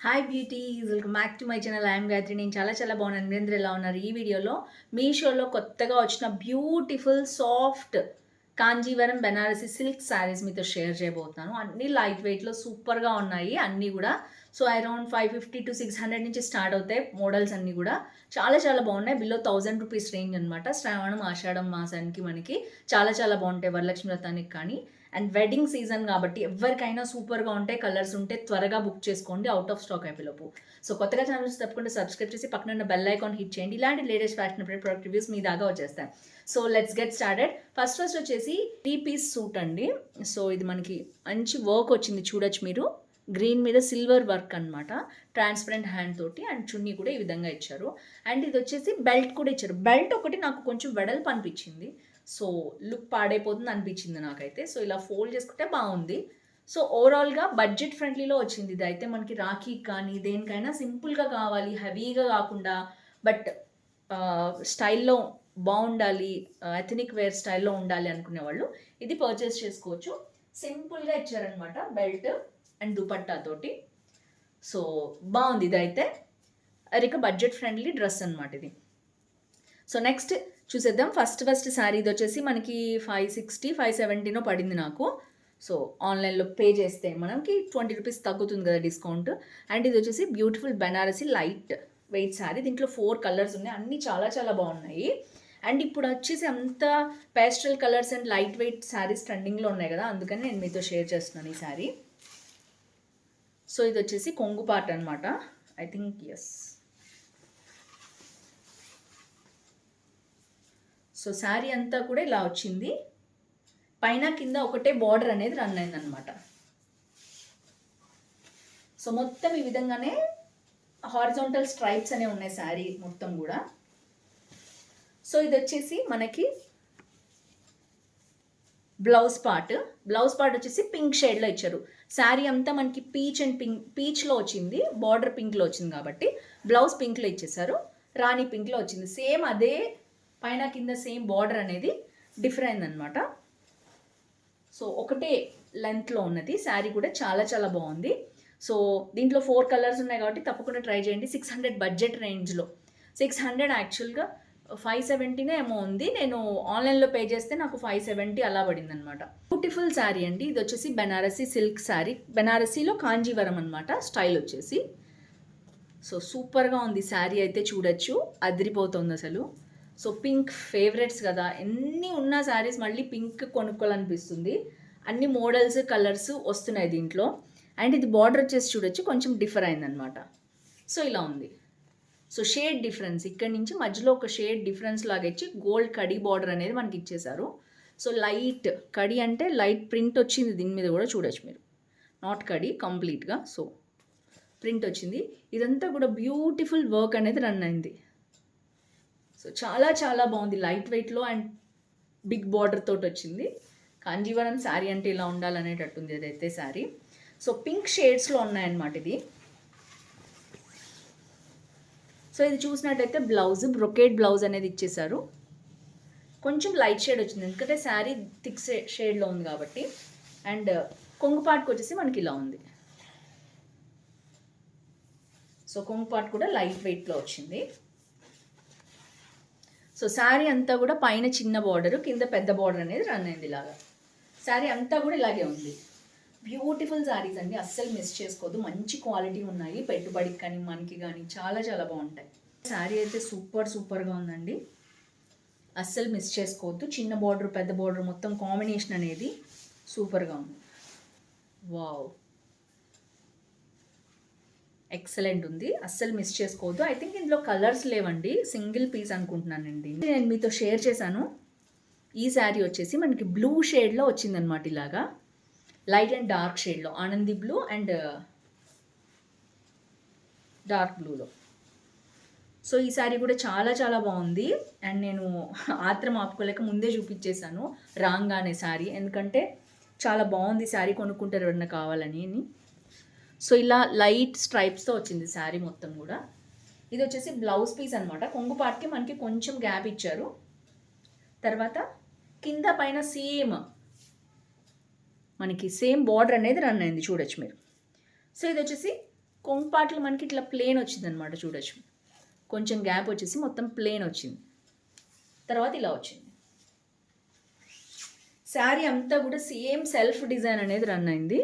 Hi beauty welcome back to my channel I'm Gayatri నేను చాలా చాలా బాగున్నాను. మీరందరూ ఎలా ఉన్నారు? ఈ వీడియోలో మీషోలో కొత్తగా వచ్చిన beautiful soft Kanjivaram Banarasi silk saris మీతో షేర్ చేయబోతున్నాను. అన్ని లైట్ వెయిట్లో సూపర్గా ఉన్నాయి. అన్నీ కూడా. So around five fifty to six hundred నుంచి స్టార్ట్ అవుతాయి మోడల్స్ అన్నీ కూడా. చాలా చాలా బాగున్నాయి. బిలో థౌజండ్ రూపీస్ రేంజ్ అనమాట శ్రావణం ఆషాఢం మాసానికి మనకి చాలా చాలా బాగుంటాయి. వరలక్ష్మి వ్రతానికి కానీ అండ్ వెడ్డింగ్ సీజన్ కాబట్టి ఎవరికైనా సూపర్గా ఉంటాయి కలర్స్ ఉంటే త్వరగా బుక్ చేసుకోండి అవుట్ ఆఫ్ స్టాక్ అయిపోయిలోపు సో కొత్తగా ఛానల్స్ తప్పకుండా సబ్స్క్రైబ్ చేసి పక్కన ఉన్న బెల్ ఐకాన్ హిట్ చేయండి. ఇలాంటి లేటెస్ట్ ఫ్యాషన్ ప్రొడక్ట్ రివ్యూస్ మీ దాకా వచ్చేస్తాయి. So let's get started first first వచ్చేసి త్రీ పీస్ సూట్ అండి. సో ఇది మనకి మంచి వర్క్ వచ్చింది చూడొచ్చు మీరు. గ్రీన్ మీద సిల్వర్ వర్క్ అనమాట ట్రాన్స్పరెంట్ హ్యాండ్ తోటి అండ్ చున్నీ కూడా ఈ విధంగా ఇచ్చారు. అండ్ ఇది వచ్చేసి బెల్ట్ కూడా ఇచ్చారు. బెల్ట్ ఒకటి నాకు కొంచెం వెడల్పు అనిపించింది. సో లుక్ పాడైపోతుంది అనిపించింది నాకైతే. సో ఇలా ఫోల్డ్ చేసుకుంటే బాగుంది. సో ఓవరాల్గా బడ్జెట్ ఫ్రెండ్లీలో వచ్చింది ఇది అయితే మనకి రాఖీ కానీ దేనికైనా సింపుల్గా కావాలి హెవీగా కాకుండా బట్ స్టైల్లో బాగుండాలి ఎథనిక్ వేర్ స్టైల్లో ఉండాలి అనుకునే వాళ్ళు ఇది పర్చేస్ చేసుకోవచ్చు. సింపుల్గా ఇచ్చారనమాట బెల్ట్ అండ్ దుపట్టాతోటి సో బాగుంది ఇది అయితే అది బడ్జెట్ ఫ్రెండ్లీ డ్రెస్ అనమాట ఇది. సో నెక్స్ట్ చూసేద్దాం. ఫస్ట్ ఫస్ట్ శారీ ఇది వచ్చేసి మనకి ఫైవ్ సిక్స్టీ ఫైవ్ సెవెంటీనో పడింది నాకు. సో ఆన్లైన్లో పే చేస్తే మనకి ట్వంటీ రూపీస్ తగ్గుతుంది కదా డిస్కౌంట్ అండ్ ఇది వచ్చేసి beautiful Banarasi light weight sari. దీంట్లో ఫోర్ కలర్స్ ఉన్నాయి. అన్నీ చాలా చాలా బాగున్నాయి. అండ్ ఇప్పుడు వచ్చేసి అంత pastel colours and light weight saris ట్రెండింగ్లో ఉన్నాయి కదా అందుకని నేను మీతో షేర్ చేస్తున్నాను ఈ శారీ. సో ఇది వచ్చేసి కొంగు పాట అనమాట I think yes so sari అంతా కూడా ఇలా వచ్చింది. పైన కింద ఒకటే బార్డర్ అనేది రన్ అయిందనమాట సో మొత్తం ఈ విధంగానే హారిజాంటల్ స్ట్రైప్స్ అనేవి ఉన్నాయి శారీ మొత్తం కూడా. సో ఇది వచ్చేసి మనకి బ్లౌజ్ పార్ట్. బ్లౌజ్ పార్ట్ వచ్చేసి పింక్ షేడ్లో ఇచ్చారు. శారీ అంతా మనకి పీచ్ అండ్ పింక్ పీచ్లో వచ్చింది. బార్డర్ పింక్లో వచ్చింది కాబట్టి బ్లౌజ్ పింక్లో ఇచ్చేసారు రాణి పింక్లో వచ్చింది. సేమ్ అదే పైన కింద సేమ్ బార్డర్ అనేది డిఫరెంట్ అనమాట సో ఒకటే లెంత్లో ఉన్నది. శారీ కూడా చాలా చాలా బాగుంది. సో దీంట్లో ఫోర్ కలర్స్ ఉన్నాయి కాబట్టి తప్పకుండా ట్రై చేయండి. సిక్స్ హండ్రెడ్ బడ్జెట్ రేంజ్లో సిక్స్ హండ్రెడ్ యాక్చువల్గా ఫైవ్ సెవెంటీనే ఏమో ఉంది. నేను ఆన్లైన్లో పే చేస్తే నాకు ఫైవ్ సెవెంటీ అలా పడింది అనమాట బ్యూటిఫుల్ శారీ అండి. ఇది వచ్చేసి బెనారసీ సిల్క్ శారీ. బెనారసీలో కాంజీవరం అనమాట స్టైల్ వచ్చేసి. సో సూపర్గా ఉంది. శారీ అయితే చూడొచ్చు. అదిరిపోతుంది అసలు. సో పింక్ ఫేవరెట్స్ కదా. ఎన్ని ఉన్న శారీస్ మళ్ళీ పింక్ కొనుక్కోవాలనిపిస్తుంది. అన్ని మోడల్స్ కలర్స్ వస్తున్నాయి దీంట్లో. అండ్ ఇది బార్డర్ వచ్చేసి చూడొచ్చు కొంచెం డిఫర్ అయిందనమాట సో ఇలా ఉంది. సో షేడ్ డిఫరెన్స్ ఇక్కడ నుంచి మధ్యలో ఒక షేడ్ డిఫరెన్స్ లాగా ఇచ్చి గోల్డ్ కడి బార్డర్ అనేది మనకి ఇచ్చేశారు. సో లైట్ కడి అంటే లైట్ ప్రింట్ వచ్చింది దీని మీద కూడా చూడొచ్చు మీరు. నాట్ కడి కంప్లీట్గా. సో ప్రింట్ వచ్చింది. ఇదంతా కూడా బ్యూటిఫుల్ వర్క్ అనేది రన్ అయింది. సో చాలా చాలా బాగుంది. లైట్ వెయిట్లో అండ్ బిగ్ బార్డర్ తోటి వచ్చింది. కాంజీవరం శారీ అంటే ఇలా ఉండాలనేటట్టుంది అదైతే శారీ. సో పింక్ షేడ్స్లో ఉన్నాయన్నమాట ఇది. సో ఇది చూసినట్టయితే బ్లౌజ్ బ్రొకేట్ బ్లౌజ్ అనేది ఇచ్చేసారు కొంచెం లైట్ షేడ్ వచ్చింది. ఎందుకంటే శారీ థిక్ షేడ్లో ఉంది కాబట్టి. అండ్ కొంగుపాటుకు వచ్చేసి మనకి ఇలా ఉంది. సో కొంగుపాటు కూడా లైట్ వెయిట్లో వచ్చింది. సో శారీ అంతా కూడా పైన చిన్న బార్డర్ కింద పెద్ద బార్డర్ అనేది రన్ అయింది ఇలాగా. శారీ అంతా కూడా ఇలాగే ఉంది. బ్యూటిఫుల్ శారీస్ అండి. అస్సలు మిస్ చేసుకోవద్దు. మంచి క్వాలిటీ ఉన్నాయి. పెట్టుబడికి కానీ మనకి కానీ చాలా చాలా బాగుంటాయి. శారీ అయితే సూపర్ సూపర్గా ఉందండి. అస్సలు మిస్ చేసుకోవద్దు. చిన్న బార్డర్ పెద్ద బార్డర్ మొత్తం కాంబినేషన్ అనేది సూపర్గా ఉంది. వావ్ ఎక్సలెంట్ ఉంది. అస్సలు మిస్ చేసుకోవద్దు. ఐ థింక్ ఇందులో కలర్స్ లేవండి. సింగిల్ పీస్ అనుకుంటున్నానండి. నేను మీతో షేర్ చేశాను. ఈ శారీ వచ్చేసి మనకి బ్లూ షేడ్లో వచ్చిందనమాట ఇలాగా. లైట్ అండ్ డార్క్ షేడ్లో ఆనంది బ్లూ అండ్ డార్క్ బ్లూలో సో ఈ శారీ కూడా చాలా చాలా బాగుంది. అండ్ నేను ఆత్రం ఆపుకోలేక ముందే చూపించేశాను. రాంగానే శారీ ఎందుకంటే చాలా బాగుంది శారీ కొనుక్కుంటారు ఎవరన్నా కావాలని అని. సో ఇలా లైట్ స్ట్రైప్స్తో వచ్చింది శారీ మొత్తం కూడా. ఇది వచ్చేసి బ్లౌజ్ పీస్ అనమాట కొంగు పార్ట్కి మనకి కొంచెం గ్యాప్ ఇచ్చారు. తర్వాత కింద పైన సేమ్ మనకి సేమ్ బార్డర్ అనేది రన్ అయింది చూడొచ్చు మీరు. సో ఇది వచ్చేసి కొంగు పార్ట్లు మనకి ఇట్లా ప్లేన్ వచ్చింది అనమాట చూడొచ్చు. కొంచెం గ్యాప్ వచ్చేసి మొత్తం ప్లేన్ వచ్చింది. తర్వాత ఇలా వచ్చింది. శారీ అంతా కూడా సేమ్ సెల్ఫ్ డిజైన్ అనేది రన్ అయింది.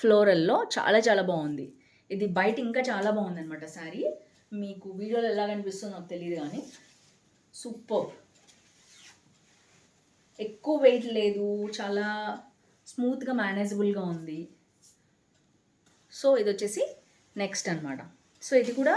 ఫ్లోరల్లో చాలా చాలా బాగుంది. ఇది బయట ఇంకా చాలా బాగుంది అనమాట శారీ. మీకు వీడియోలో ఎలా కనిపిస్తుందో నాకు తెలియదు కానీ సూపర్. ఎక్కువ వెయిట్ లేదు చాలా స్మూత్గా మేనేజబుల్గా ఉంది. సో ఇది వచ్చేసి నెక్స్ట్ అనమాట సో ఇది కూడా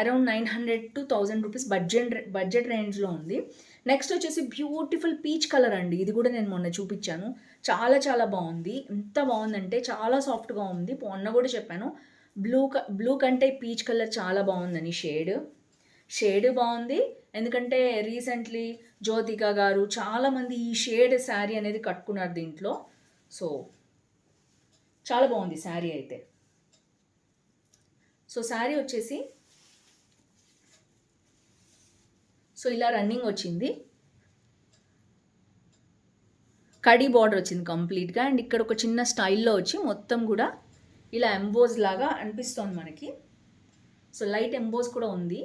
around nine hundred to thousand rupees budget budget రేంజ్లో ఉంది. నెక్స్ట్ వచ్చేసి బ్యూటిఫుల్ పీచ్ కలర్ అండి. ఇది కూడా నేను మొన్న చూపించాను. చాలా చాలా బాగుంది. ఎంత బాగుందంటే చాలా సాఫ్ట్గా ఉంది. మొన్న కూడా చెప్పాను. బ్లూ బ్లూ కంటే పీచ్ కలర్ చాలా బాగుందని షేడ్ షేడ్ బాగుంది. ఎందుకంటే రీసెంట్లీ జ్యోతిక గారు చాలామంది ఈ షేడ్ శారీ అనేది కట్టుకున్నారు దీంట్లో. సో చాలా బాగుంది శారీ అయితే. సో శారీ వచ్చేసి సో ఇలా రన్నింగ్ వచ్చింది. కడీ బార్డర్ వచ్చింది కంప్లీట్గా అండ్ ఇక్కడ ఒక చిన్న స్టైల్లో వచ్చి మొత్తం కూడా ఇలా ఎంబోజ్ లాగా అనిపిస్తోంది మనకి. సో లైట్ ఎంబోజ్ కూడా ఉంది.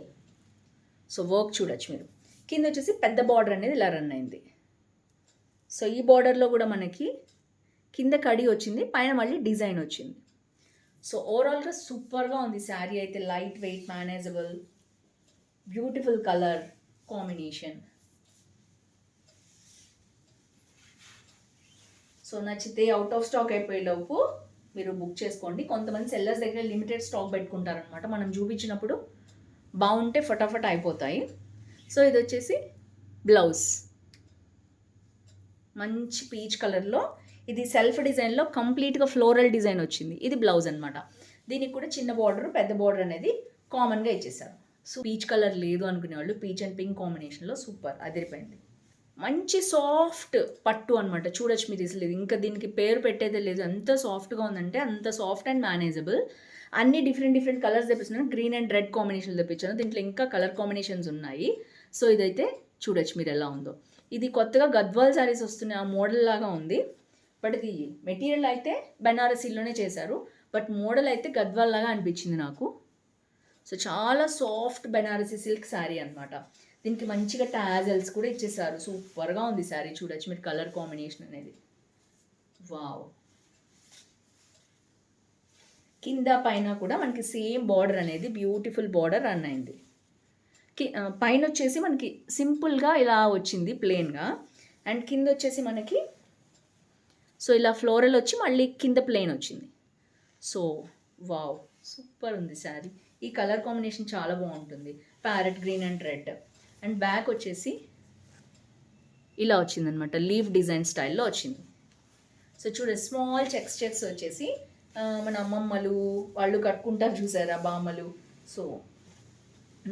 సో వర్క్ చూడొచ్చు మీరు. కింద వచ్చేసి పెద్ద బార్డర్ అనేది ఇలా రన్ అయింది. సో ఈ బార్డర్లో కూడా మనకి కింద కడి వచ్చింది పైన మళ్ళీ డిజైన్ వచ్చింది. సో ఓవరాల్గా సూపర్గా ఉంది. శారీ అయితే light weight manageable beautiful colour combination so నచ్చితే అవుట్ ఆఫ్ స్టాక్ అయిపోయేలోపు మీరు బుక్ చేసుకోండి. కొంతమంది సెల్లర్స్ దగ్గర లిమిటెడ్ స్టాక్ పెట్టుకుంటారనమాట మనం చూపించినప్పుడు బాగుంటే ఫటాఫట్ అయిపోతాయి. సో ఇది వచ్చేసి బ్లౌజ్ మంచి పీచ్ కలర్లో ఇది సెల్ఫ్ డిజైన్లో కంప్లీట్గా ఫ్లోరల్ డిజైన్ వచ్చింది. ఇది బ్లౌజ్ అనమాట దీనికి కూడా చిన్న బార్డర్ పెద్ద బార్డర్ అనేది కామన్గా ఇచ్చేసారు సో పీచ్ కలర్ లేదు అనుకునే వాళ్ళు పీచ్ అండ్ పింక్ కాంబినేషన్లో సూపర్ అదిరిపోయింది. మంచి సాఫ్ట్ పట్టు అనమాట చూడొచ్చు మీరు అసలు. ఇంకా దీనికి పేరు పెట్టేదే లేదు. ఎంత సాఫ్ట్గా ఉందంటే అంత సాఫ్ట్ అండ్ మేనేజబుల్ అన్ని డిఫరెంట్ డిఫరెంట్ కలర్స్ తెప్పిస్తున్నాను గ్రీన్ అండ్ రెడ్ కాంబినేషన్ తెప్పించాను. దీంట్లో ఇంకా కలర్ కాంబినేషన్స్ ఉన్నాయి. సో ఇదైతే చూడొచ్చు మీరు ఎలా ఉందో. ఇది కొత్తగా గద్వాల్ శారీస్ వస్తున్నాయి ఆ మోడల్ లాగా ఉంది. బట్ ఇది మెటీరియల్ అయితే బెనారసీలోనే చేశారు. బట్ మోడల్ అయితే గద్వాల్ లాగా అనిపించింది నాకు. సో చాలా సాఫ్ట్ బెనారసీ సిల్క్ శారీ అనమాట దీనికి మంచిగా టాజల్స్ కూడా ఇచ్చేసారు. సూపర్గా ఉంది శారీ చూడొచ్చు మీరు కలర్ కాంబినేషన్ అనేది. వావ్ కింద పైన కూడా మనకి సేమ్ బార్డర్ అనేది బ్యూటిఫుల్ బార్డర్ రన్ అయింది. కి- పైన వచ్చేసి మనకి సింపుల్గా ఇలా వచ్చింది ప్లెయిన్గా అండ్ కింద వచ్చేసి మనకి సో ఇలా ఫ్లోరల్ వచ్చి మళ్ళీ కింద ప్లెయిన్ వచ్చింది. సో వావ్ సూపర్ ఉంది శారీ ఈ కలర్ కాంబినేషన్ చాలా బాగుంటుంది. Parrot green and red. And back వచ్చేసి ఇలా వచ్చిందనమాట లీవ్ డిజైన్ స్టైల్లో వచ్చింది. సో చూడ స్మాల్ చెక్స్ చెక్స్ వచ్చేసి మన అమ్మమ్మలు వాళ్ళు కట్టుకుంటారు చూసారా బామ్మలు? సో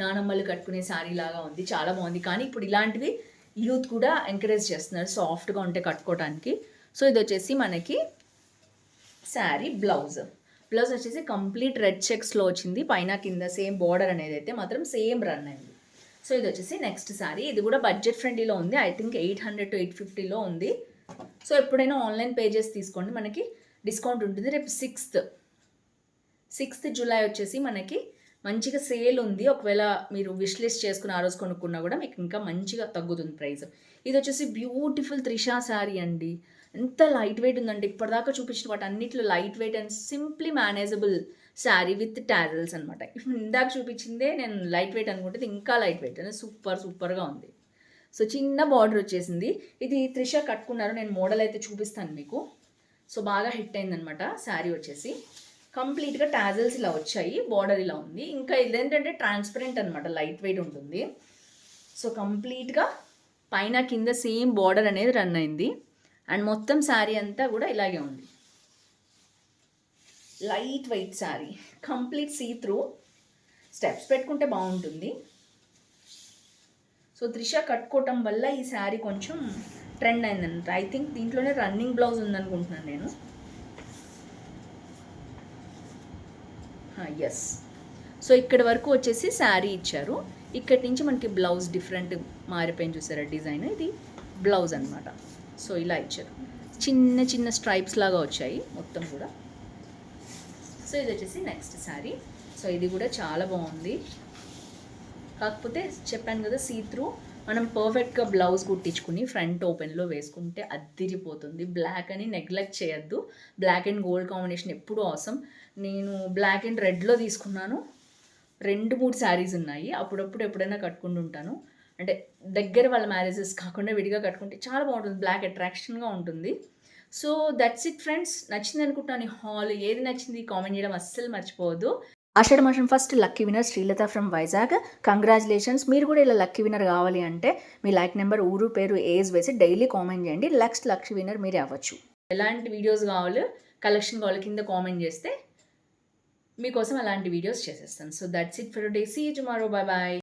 నానమ్మలు కట్టుకునే శారీ లాగా ఉంది. చాలా బాగుంది. కానీ ఇప్పుడు ఇలాంటివి యూత్ కూడా ఎంకరేజ్ చేస్తున్నారు సాఫ్ట్గా ఉంటే కట్టుకోవడానికి సో ఇది వచ్చేసి మనకి శారీ బ్లౌజ్. ప్లస్ వచ్చేసి కంప్లీట్ రెడ్ చెక్స్లో వచ్చింది. పైన కింద సేమ్ బార్డర్ అనేది అయితే మాత్రం సేమ్ రన్ అయింది సో ఇది వచ్చేసి నెక్స్ట్ శారీ ఇది కూడా బడ్జెట్ ఫ్రెండ్లీలో ఉంది. I think eight hundred to eight ఫిఫ్టీలో ఉంది. సో ఎప్పుడైనా ఆన్లైన్ పేజెస్ తీసుకోండి. మనకి డిస్కౌంట్ ఉంటుంది. రేపు సిక్స్త్ సిక్స్త్ జూలై వచ్చేసి మనకి మంచిగా సేల్ ఉంది. ఒకవేళ మీరు విష్ లిస్ట్ చేసుకుని ఆ రోజు కొనుక్కున్నా కూడా మీకు ఇంకా మంచిగా తగ్గుతుంది ప్రైస్. ఇది వచ్చేసి బ్యూటిఫుల్ త్రిషా శారీ అండి. ఎంత లైట్ వెయిట్ ఉందంటే ఇప్పటిదాకా చూపించిన వాటి అన్నిట్లో light weight and simply manageable sari with టారల్స్ అనమాట ఇప్పుడు ఇందాక చూపించిందే నేను లైట్ వెయిట్ అనుకుంటే ఇంకా లైట్ వెయిట్ అనేది సూపర్ సూపర్గా ఉంది. సో చిన్న బార్డర్ వచ్చేసింది. ఇది త్రిష కట్టుకున్నారు. నేను మోడల్ అయితే చూపిస్తాను మీకు. సో బాగా హిట్ అయిందనమాట శారీ వచ్చేసి. కంప్లీట్గా టాజల్స్ ఇలా వచ్చాయి. బార్డర్ ఇలా ఉంది. ఇంకా ఇదేంటంటే ట్రాన్స్పరెంట్ అనమాట లైట్ వెయిట్ ఉంటుంది. సో కంప్లీట్గా పైన కింద సేమ్ బార్డర్ అనేది రన్ అయింది. అండ్ మొత్తం శారీ అంతా కూడా ఇలాగే ఉంది. Light weight sari complete see through steps పెట్టుకుంటే బాగుంటుంది. సో త్రిష కట్టుకోవటం వల్ల ఈ శారీ కొంచెం ట్రెండ్ అయిందంట ఐ థింక్ దీంట్లోనే రన్నింగ్ బ్లౌజ్ ఉందనుకుంటున్నాను నేను. ఎస్ సో ఇక్కడ వరకు వచ్చేసి శారీ ఇచ్చారు. ఇక్కడి నుంచి మనకి బ్లౌజ్ డిఫరెంట్ మారిపోయింది చూసారా? డిజైన్ ఇది బ్లౌజ్ అనమాట సో ఇలా ఇచ్చారు. చిన్న చిన్న స్ట్రైప్స్ లాగా వచ్చాయి మొత్తం కూడా. సో ఇది వచ్చేసి నెక్స్ట్ శారీ సో ఇది కూడా చాలా బాగుంది. కాకపోతే చెప్పాను కదా సీ త్రూ మనం పర్ఫెక్ట్గా బ్లౌజ్ కుట్టించుకుని ఫ్రంట్ ఓపెన్లో వేసుకుంటే అద్దిరిపోతుంది బ్లాక్ అని నెగ్లెక్ట్ చేయొద్దు. బ్లాక్ అండ్ గోల్డ్ కాంబినేషన్ ఎప్పుడూ అవసరం నేను బ్లాక్ అండ్ రెడ్లో తీసుకున్నాను. రెండు మూడు శారీస్ ఉన్నాయి. అప్పుడప్పుడు ఎప్పుడైనా కట్టుకుంటుంటాను అంటే దగ్గర వాళ్ళ మ్యారేజెస్ కాకుండా విడిగా కట్టుకుంటే చాలా బాగుంటుంది. బ్లాక్ అట్రాక్షన్గా ఉంటుంది. సో దట్స్ ఇట్ ఫ్రెండ్స్ నచ్చింది అనుకుంటున్నాను ఈ హాల్ ఏది నచ్చింది కామెంట్ చేయడం అస్సలు మర్చిపోవద్దు. ఆషాఢ మాసం first lucky winner Srilatha from Vizag. Congratulations మీరు కూడా ఇలా లక్కీ వినర్ కావాలి అంటే మీ లైక్ నెంబర్ ఊరు పేరు ఏజ్ వేసి డైలీ కామెంట్ చేయండి. నెక్స్ట్ లక్కీ వినర్ మీరే అవ్వచ్చు. ఎలాంటి వీడియోస్ కావాలి కలెక్షన్ కావాలి కింద కామెంట్ చేస్తే మీకోసం అలాంటి వీడియోస్ చేసేస్తాను. So that's it for day see tomorrow bye bye